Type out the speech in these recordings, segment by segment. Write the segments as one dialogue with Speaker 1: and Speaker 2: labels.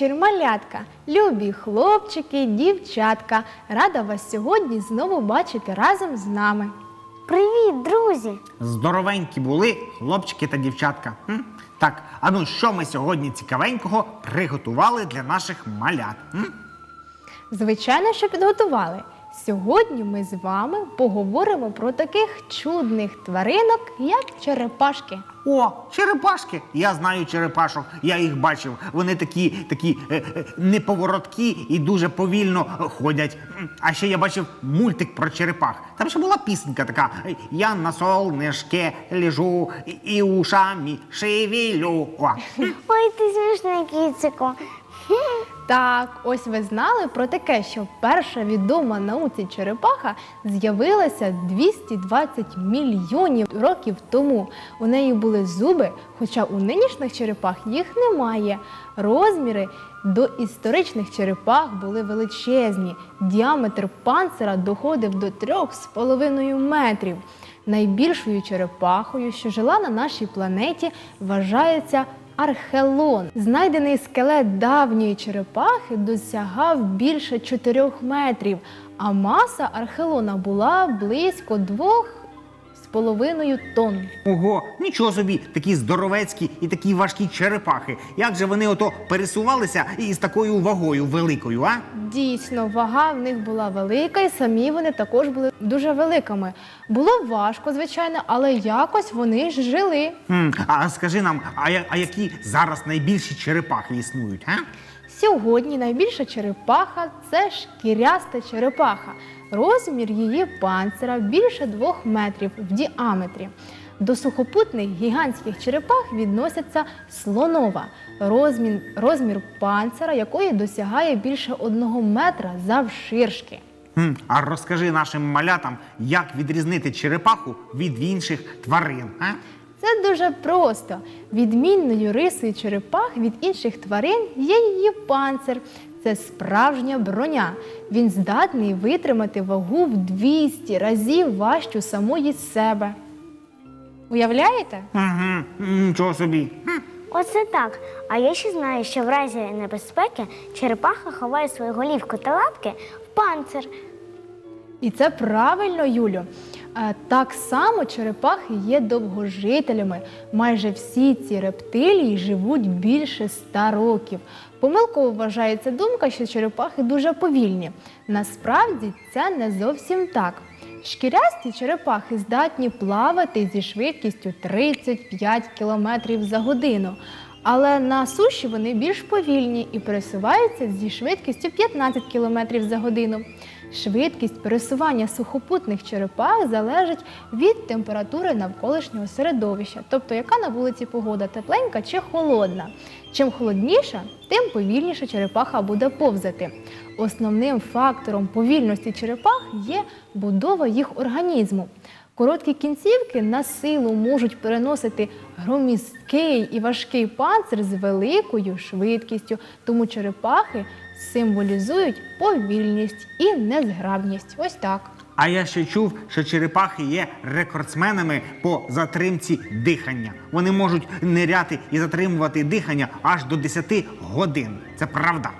Speaker 1: вечір, малятка, любі хлопчики, дівчатка. Рада вас сьогодні знову бачити разом з нами.
Speaker 2: Привіт, друзі!
Speaker 3: Здоровенькі були хлопчики та дівчатка. М? Так, а ну що ми сьогодні цікавенького приготували для наших малят? М?
Speaker 1: Звичайно, що підготували. Сьогодні ми з вами поговоримо про таких чудних тваринок, як черепашки.
Speaker 3: О, черепашки! Я знаю черепашок, я їх бачив. Вони такі, такі е, е, неповороткі і дуже повільно е, ходять. А ще я бачив мультик про черепах. Там ще була пісенька така: Я на солнышке лежу і, ушами шевелю. О.
Speaker 2: Ой, ти смішний кіцику.
Speaker 1: Так, ось ви знали про таке, що перша відома науці черепаха з'явилася 220 мільйонів років тому. У неї були зуби, хоча у нинішніх черепах їх немає. Розміри до історичних черепах були величезні. Діаметр панцира доходив до 3,5 метрів. Найбільшою черепахою, що жила на нашій планеті, вважається Архелон. Знайдений скелет давньої черепахи досягав більше 4 метрів, а маса Архелона була близько 2,5 тонн.
Speaker 3: Ого, нічого собі, такі здоровецькі і такі важкі черепахи. Як же вони ото пересувалися із такою вагою великою, а?
Speaker 1: Дійсно, вага в них була велика, і самі вони також були дуже великими. Було важко, звичайно, але якось вони ж жили.
Speaker 3: Хм, а скажи нам, а, я- а які зараз найбільші черепахи існують, а?
Speaker 1: Сьогодні найбільша черепаха це шкіряста черепаха. Розмір її панцира більше двох метрів в діаметрі. До сухопутних гігантських черепах відносяться слонова, розмір, розмір панцира якої досягає більше одного метра завширшки.
Speaker 3: Хм, а розкажи нашим малятам, як відрізнити черепаху від інших тварин, а?
Speaker 1: Це дуже просто. Відмінною рисою черепах від інших тварин є її панцир. Це справжня броня. Він здатний витримати вагу в 200 разів важчу самої себе. Уявляєте?
Speaker 3: Угу, нічого собі.
Speaker 2: Оце так. А я ще знаю, що в разі небезпеки черепаха ховає свою голівку та лапки в панцир.
Speaker 1: І це правильно, Юлю. Е, Так само черепахи є довгожителями. Майже всі ці рептилії живуть більше ста років. Помилково вважається думка, що черепахи дуже повільні. Насправді це не зовсім так. Шкірясті черепахи здатні плавати зі швидкістю 35 км за годину. Але на суші вони більш повільні і пересуваються зі швидкістю 15 км за годину. Швидкість пересування сухопутних черепах залежить від температури навколишнього середовища, тобто яка на вулиці погода тепленька чи холодна. Чим холодніша, тим повільніше черепаха буде повзати. Основним фактором повільності черепах є будова їх організму. Короткі кінцівки на силу можуть переносити громісткий і важкий панцир з великою швидкістю, тому черепахи символізують повільність і незграбність. Ось так.
Speaker 3: А я ще чув, що черепахи є рекордсменами по затримці дихання. Вони можуть ниряти і затримувати дихання аж до 10 годин. Це правда.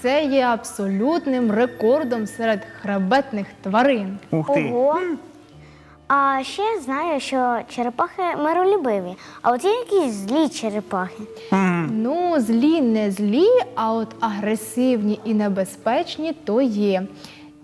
Speaker 1: Це є абсолютним рекордом серед хребетних тварин.
Speaker 3: Ух ти.
Speaker 2: Ого. А ще знаю, що черепахи миролюбиві. А от є якісь злі черепахи.
Speaker 1: Ну, злі не злі, а от агресивні і небезпечні то є.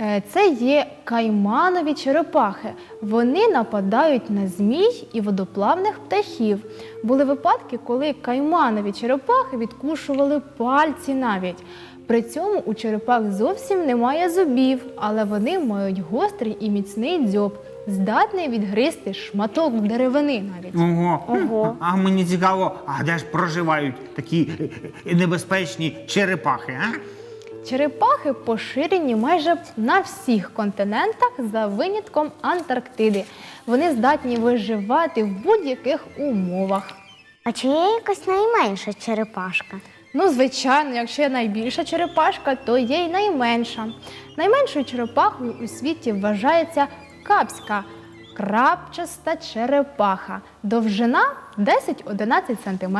Speaker 1: Е, Це є кайманові черепахи. Вони нападають на змій і водоплавних птахів. Були випадки, коли кайманові черепахи відкушували пальці навіть. При цьому у черепах зовсім немає зубів, але вони мають гострий і міцний дзьоб, здатний відгризти шматок деревини навіть.
Speaker 3: Ого.
Speaker 2: Ого.
Speaker 3: А мені цікаво, а де ж проживають такі е, небезпечні черепахи, а?
Speaker 1: Черепахи поширені майже на всіх континентах за винятком Антарктиди. Вони здатні виживати в будь-яких умовах.
Speaker 2: А чи є якась найменша черепашка?
Speaker 1: Ну, звичайно, якщо є найбільша черепашка, то є й найменша. Найменшою черепахою у світі вважається капська крапчаста черепаха. Довжина 10-11 см,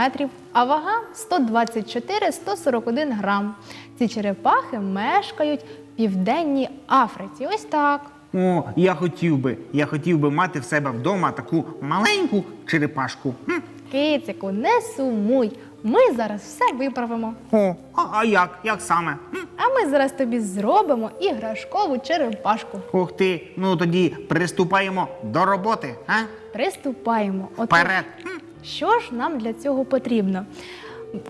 Speaker 1: а вага 124-141 грам. Ці черепахи мешкають в південній Африці. Ось так.
Speaker 3: О, я хотів би, я хотів би мати в себе вдома таку маленьку черепашку. Хм.
Speaker 1: Кицику, не сумуй. Ми зараз все виправимо.
Speaker 3: О, а, а як? Як саме?
Speaker 1: А ми зараз тобі зробимо іграшкову черепашку.
Speaker 3: Ух ти, ну тоді приступаємо до роботи, а?
Speaker 1: Приступаємо. Отож,
Speaker 3: Вперед.
Speaker 1: Що ж нам для цього потрібно?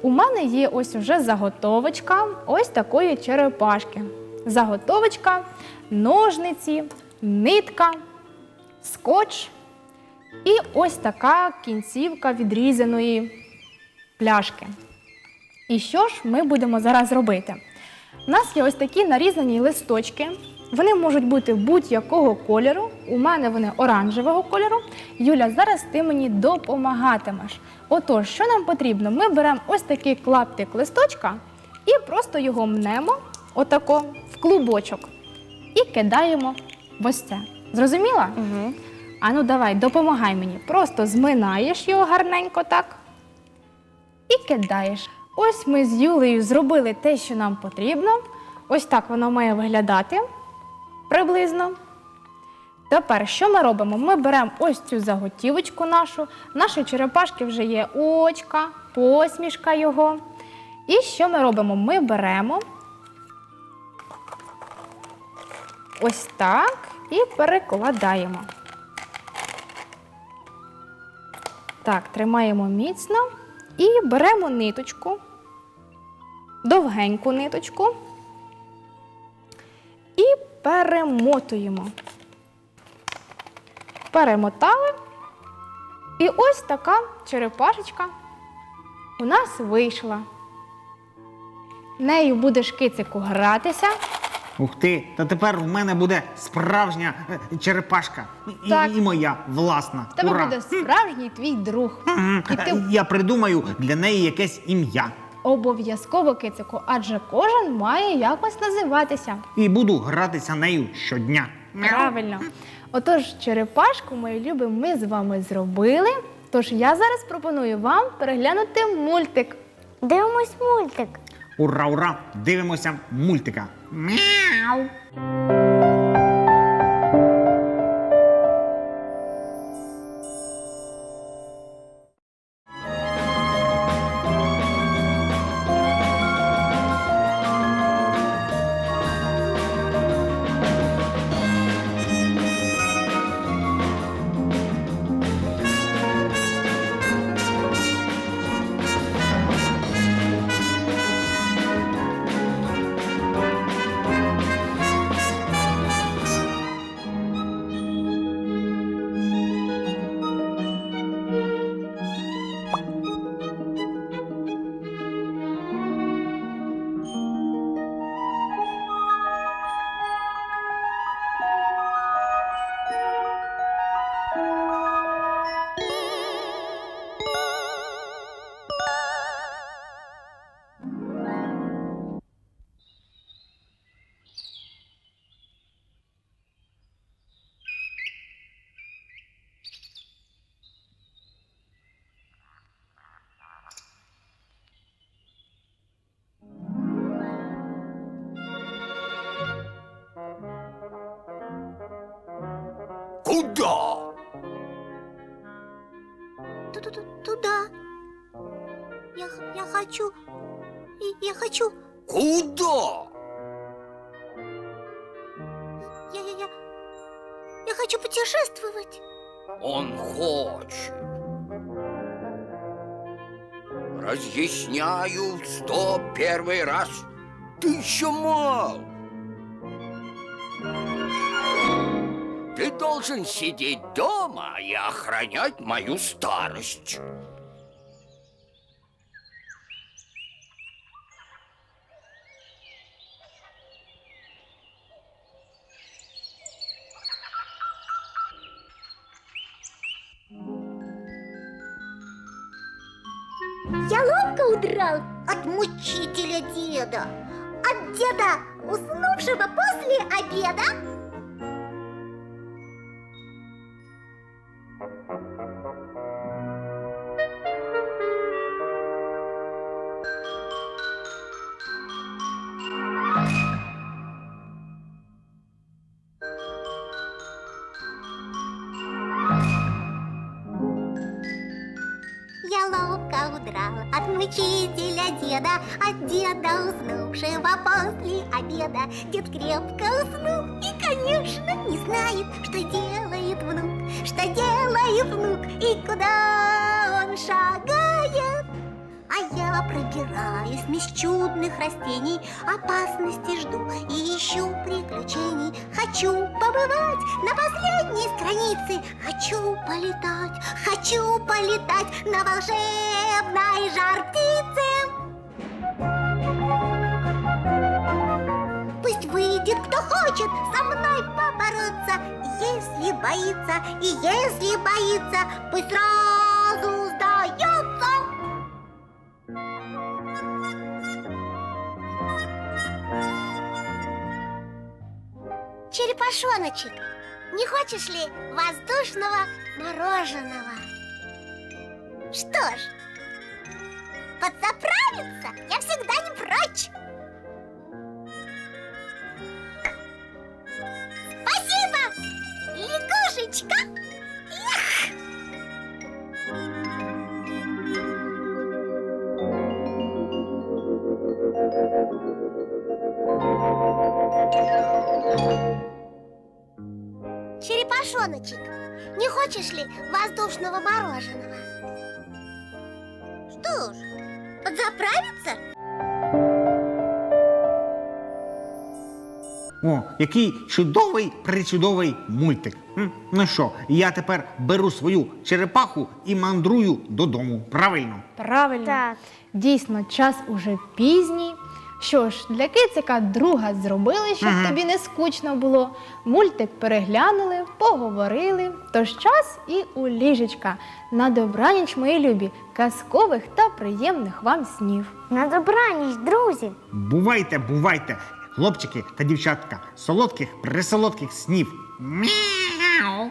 Speaker 1: У мене є ось уже заготовочка ось такої черепашки. Заготовочка, ножниці, нитка, скотч і ось така кінцівка відрізаної пляшки. І що ж ми будемо зараз робити? У нас є ось такі нарізані листочки. Вони можуть бути будь-якого кольору. У мене вони оранжевого кольору. Юля, зараз ти мені допомагатимеш. Отож, що нам потрібно? Ми беремо ось такий клаптик листочка і просто його мнемо отако в клубочок і кидаємо в ось це. Зрозуміла?
Speaker 2: Угу.
Speaker 1: А ну давай, допомагай мені. Просто зминаєш його гарненько так кидаєш. Ось ми з Юлею зробили те, що нам потрібно. Ось так воно має виглядати приблизно. Тепер що ми робимо? Ми беремо ось цю заготівочку нашу. В нашої черепашки вже є очка, посмішка його. І що ми робимо? Ми беремо ось так і перекладаємо. Так, тримаємо міцно і беремо ниточку, довгеньку ниточку і перемотуємо. Перемотали. І ось така черепашечка у нас вийшла. Нею будеш кицику гратися.
Speaker 3: Ух ти, та тепер в мене буде справжня е, черепашка. І,
Speaker 1: Так.
Speaker 3: і моя власна.
Speaker 1: В тебе
Speaker 3: Ура!
Speaker 1: буде справжній твій друг.
Speaker 3: Мгм.
Speaker 1: І ти
Speaker 3: Я придумаю для неї якесь ім'я.
Speaker 1: обов'язково кицику, адже кожен має якось називатися.
Speaker 3: І буду гратися нею щодня.
Speaker 1: Правильно. Отож, черепашку, мої любі, ми з вами зробили. Тож я зараз пропоную вам переглянути мультик.
Speaker 2: Дивимось мультик.
Speaker 3: Ура, ура! Дивимося мультика. Мяу.
Speaker 4: Куда?
Speaker 5: Туда. Я, я хочу... Я хочу...
Speaker 4: Куда?
Speaker 5: Я, я, я... Я хочу путешествовать.
Speaker 4: Он хочет. Разъясняю в сто первый раз. Ты еще мал. Ты должен сидеть дома и охранять мою старость.
Speaker 5: Я ловко удрал от мучителя деда. От деда, уснувшего после обеда. Я ловко удрал от мучителя деда, от деда уснул уснувшего после обеда. Дед крепко уснул и, конечно, не знает, что делает внук, что делает внук и куда он шагает. А я пробираюсь меж чудных растений, опасности жду и ищу приключений. Хочу побывать на последней странице, хочу полетать, хочу полетать на волшебной жар хочет со мной побороться, если боится и если боится, пусть сразу сдается. Черепашоночек, не хочешь ли воздушного мороженого? Что ж, подзаправиться я всегда не прочь. Лягушечка. Ях! Черепашоночек, не хочешь ли воздушного мороженого? Что ж, подзаправиться?
Speaker 3: О, який чудовий причудовий мультик. М? Ну що, я тепер беру свою черепаху і мандрую додому. Правильно?
Speaker 1: Правильно.
Speaker 2: Так.
Speaker 1: Дійсно, час уже пізній. Що ж, для кицика друга зробили, щоб
Speaker 3: Мгм.
Speaker 1: тобі не скучно було. Мультик переглянули, поговорили. Тож час і у ліжечка. На добраніч, мої любі, казкових та приємних вам снів.
Speaker 2: На добраніч, друзі!
Speaker 3: Бувайте, бувайте, хлопчики та дівчатка, солодких, присолодких снів. Мяу!